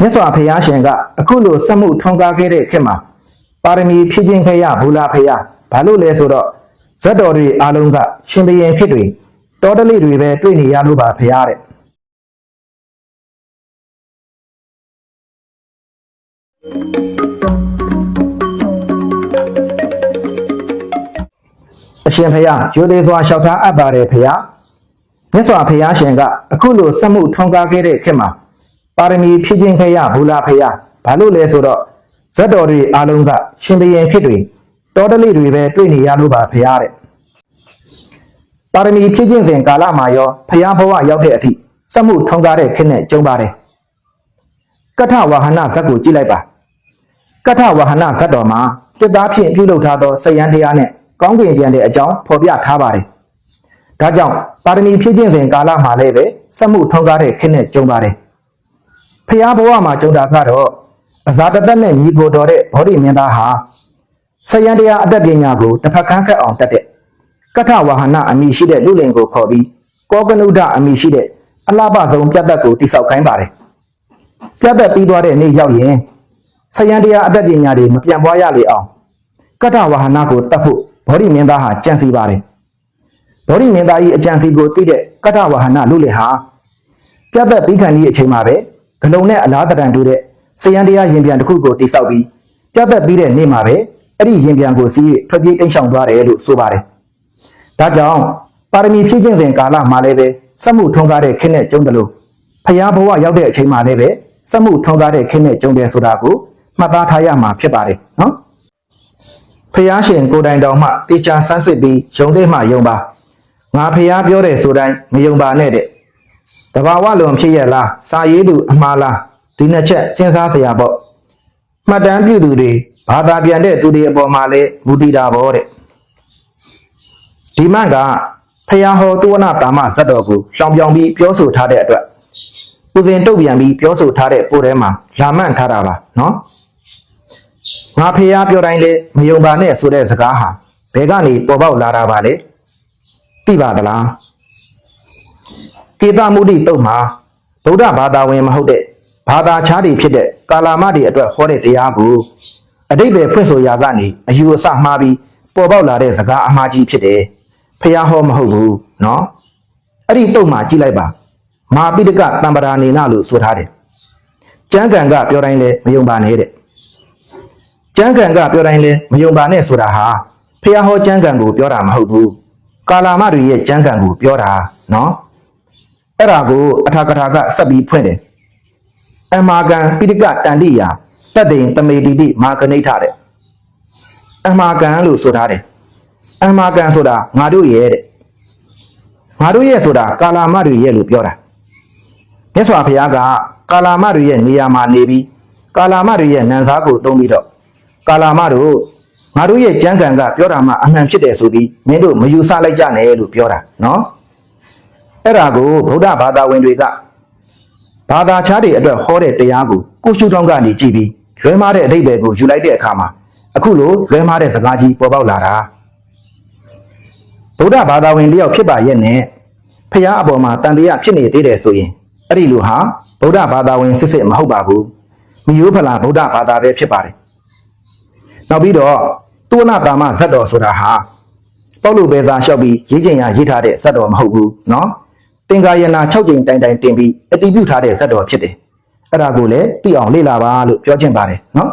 မြတ်စွာဘုရားရှင်ကအခုလိုစက်မှုထွန်းကားခဲ့တဲ့ခေတ်မှာပါရမီဖြည့်ခြင်းခဲ့ရဘူးလားဖေယားဘာလို့လဲဆိုတော့ဇတ်တော်တွေအားလုံးကရှင်ဘရင်ခေတ်တွေတောတလိတွေပဲတွေ့နေရလို့ပါဖေယားတဲ့အရှင်ဖျားရိုသေစွာလျှောက်ထားအပ်ပါတယ်ဖျားမြတ်စွာဘုရားရှင်ကအခုလိုစက်မှုထွန်းကားခဲ့တဲ့ခေတ်မှာ ပါရမီဖြည့်ခြင်းခဲ့ရဘူးလားဖျားဘာလို့လဲဆိုတော့ဇတ်တော်တွေအားလုံးကရှင်ဘရင်ဖြစ်တွေတော်တလိတွေပဲတွေ့နေရလို့ပါဖျားတဲ့ပါရမီဖြည့်ခြင်းစဉ်ကာလမှာရောဖျားဘဝရောက်တဲ့အထိစက်မှုထွန်းကားတဲ့ခေတ်နဲ့ကြုံပါတယ်ကထဝါဟနဇတ်ကိုကြည့်လိုက်ပါကထဝဟနဇတ်တော်မှာจิตသားဖြင့်ပြုလုပ်ထားသောစယံတရားနဲ့ကောင်းကင်ပြန်တဲ့အကြောင်းဖော်ပြထားပါတယ်။ဒါကြောင့်ပါရမီဖြည့်ခြင်းစဉ်ကာလမှာလည်းပဲစက်မှုထုံးကားတဲ့ခင်းနဲ့ကြုံပါတယ်။ ဖျားဘဝမှာကြုံတာကတော့အဇာတသက်နဲ့ညီကိုတော်တဲ့ဗောဓိမင်းသားဟာစယံတရားအတတ်ပညာကိုတစ်ဖက်ခန်းခတ်အောင်တတ်တဲ့ကထဝဟနအမိရှိတဲ့လူလင်ကိုခေါ်ပြီးကောကနုဒအမိရှိတဲ့အလှပဆုံးပြတ်သက်ကိုတိဆောက်ခိုင်းပါတယ်။ပြတ်သက်ပြီးသွားတဲ့နေ့ရောက်ရင်ဆယံတရားအတတ်ပညာတွေမပြန့်ပွားရလေအောင်ကတ္တဝဟနာကိုတတ်ဖို့ဗောဓိမင်းသားဟာကြံစီပါတယ်ဗောဓိမင်းသားကြီးအကြံစီကိုသိတဲ့ကတ္တဝဟနာလူလေဟာပြတ်သက်ပြီးခံကြီးအချိန်မှာပဲ ဂလုံနဲ့အလားတရံတူတဲ့ဆယံတရားရင်ပြန်တစ်ခုကိုတိစောက်ပြီးပြတ်သက်ပြီးတဲ့နေ့မှာပဲအဲ့ဒီရင်ပြန်ကိုစီး၍ထွက်ပြေးတိမ်းရှောင်သွားတယ်လို့ဆိုပါတယ်ဒါကြောင့်ပါရမီဖြည့်ခြင်းစဉ်ကာလမှာလည်းပဲစက်မှုထုံးကားတဲ့ခင်းနဲ့ကျုံတယ်လို့ဖျားဘဝရောက်တဲ့အချိန်မှာလည်းပဲစက်မှုထုံးကားတဲ့ခင်းနဲ့ကျုံတယ်ဆိုတာကိုမှတ်သားထားရမှာဖြစ်ပါတယ်နော်ဖះရှင်ကိုယ်တိုင်တော်မှတေချာဆန်းစစ်ပြီးယုံတဲ့မှယုံပါငါဖះပြောတယ်ဆိုတိုင်းမယုံပါနဲ့တဲ့ တဘာဝလွန်ဖြစ်ရလားစာရေးသူအမှားလားဒီနှစ်ချက်စဉ်းစားစရာပေါ့မှတ်တမ်းပြုသူတွေဘာသာပြန်တဲ့သူတွေအပေါ်မှာလည်းမူတည်တာပေါ့တဲ့ဒီမှန်ကဖះဟောသုဝနာတာမဇတ်တော်ကိုရှောင်ပြောင်ပြီးပြောဆိုထားတဲ့အတွက်ပူဇင်တုတ်ပြန်ပြီးပြောဆိုထားတဲ့ပို့ထဲမှာလာမှန်ထားတာပါနော်ငါဖေးပြောတိုင်းလေမယုံပါနဲ့ဆိုတဲ့စကားဟာဘယ်ကနေပေါ်ပေါက်လာတာပါလဲသိပါသလား ကေတမုဒိတုတ်မှာဗုဒ္ဓဘာသာဝင်မဟုတ်တဲ့ဘာသာခြားတွေဖြစ်တဲ့ကာလာမတွေအတွက်ဟောတဲ့တရားကိုအတိတ်ပဲဖွင့်ဆိုရာကနေအယူအဆမှားပြီးပေါ်ပေါက်လာတဲ့စကားအမှားကြီးဖြစ်တယ်ဖះဟောမဟုတ်ဘူးနော်အဲ့ဒီတုတ်မှာကြည့်လိုက်ပါမာပိတကတံပရာနေနလို့ဆိုထားတယ်။ကျမ်းဂန်ကပြောတိုင်းလဲမယုံပါနဲ့တဲ့။ကျမ်းဂန်ကပြောတိုင်းလဲမယုံပါနဲ့ဆိုတာဟာဖះဟောကျမ်းဂန်ကိုပြောတာမဟုတ်ဘူး။ကာလာမတွေရဲ့ကျမ်းဂန်ကိုပြောတာနော်။ အဲ့ဒါကိုအထာကထာကဆက်ပြီးဖွင့်တယ်။အမာကန်ပိတကတန်တိယာတတ်တိန်တမေတိတိမာကနိဋ္ဌတဲ့အမာကန်လို့ဆိုထားတယ်။အမာကန်ဆိုတာငါတို့ရဲ့တဲ့ငါတို့ရဲ့ဆိုတာကာလာမတွေရဲ့လို့ပြောတာမြတ်စွာဘုရားကကာလာမတွေရဲ့နေရာမှာနေပြီးကာလာမတွေရဲ့နံစားကိုသုံးပြီးတော့ကာလာမတို့ငါတို့ရဲ့ကြမ်းကံကပြောတာမှအမှန်ဖြစ်တယ်ဆိုပြီးမင်းတို့မယူဆလိုက်ကြနဲ့လို့ပြောတာနော် အဲ့ဒါကိုဗုဒ္ဓဘာသာဝင်တွေကဘာသာခြားတွေအတွက်ဟောတဲ့တရားကိုကိုရှုထောင်းကနေကြည့်ပြီးလွဲမားတဲ့အဓိပ္ပာယ်ကိုယူလိုက်တဲ့အခါမှာအခုလိုလွဲမားတဲ့စကားကြီးပေါ်ပေါက်လာတာ ဗုဒ္ဓဘာသာဝင်တယောက်ဖြစ်ပါရဲ့နဲ့ဖះအပေါ်မှာတန်တရားဖြစ်နေသေးတယ်ဆိုရင်အဲ့ဒီလူဟာဗုဒ္ဓဘာသာဝင်စစ်စစ်မဟုတ်ပါဘူးမိယိုးဖလာဗုဒ္ဓဘာသာပဲဖြစ်ပါတယ်နောက်ပြီးတော့သုဝနာတာမဇတ်တော်ဆိုတာဟာပေါလုပဲသာလျှောက်ပြီးရေးချင်ရရေးထားတဲ့ဇတ်တော်မဟုတ်ဘူးเนาะ သင်္ကာယနာ6ကြိမ်တိုင်တိုင်တင်ပြီးအတိပြုထားတဲ့ဇတ်တော်ဖြစ်တယ်အဲ့ဒါကိုလည်းသိအောင်လေ့လာပါလို့ပြောချင်ပါတယ်နော်